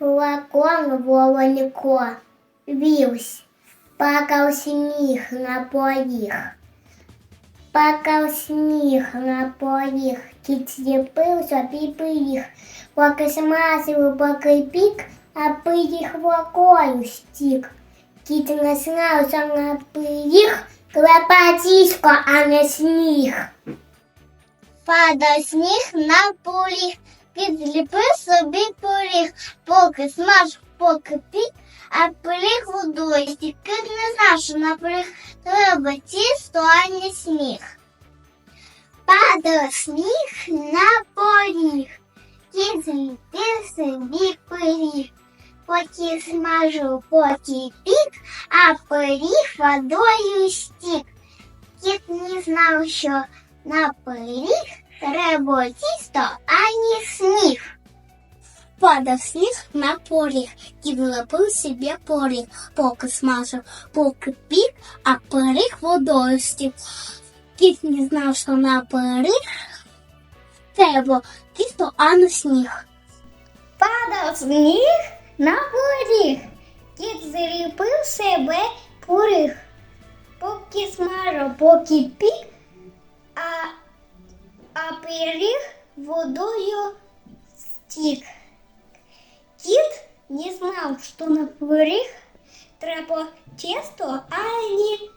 Плакон волонько, вівсь, пакав сніг на поріг. Пакав сніг на поріг, кіт зліпив собі пиріг, поки смазив, поки пік, а пиріг вокою стік. Кіт не знав, що на пиріг клепатісько, а не сніг. Падав сніг на поріг, кіт зліпив собі поріг, поки смаж, поки пік, а пиріг водою стік. Кіт не знав, що на пиріг треба тісто, а не сніг. Падав сніг на поріг, кіт зліпив собі пиріг, поки смажив, поки пік, а пиріг водою стік. Кіт не знав, що на пиріг треба тісто, а не сніг. Падав сніг на поріг, кіт лепив собі поріг, поки смажив, поки пік, а пиріг водою стік. Кіт не знав, що на пиріг треба тісто, а не сніг. Падав сніг на поріг, кіт заліпив себе поріг, поки смажив, поки пік, а, а пиріг водою стік. Кіт не знав, що на пиріг треба тісто, а не сніг.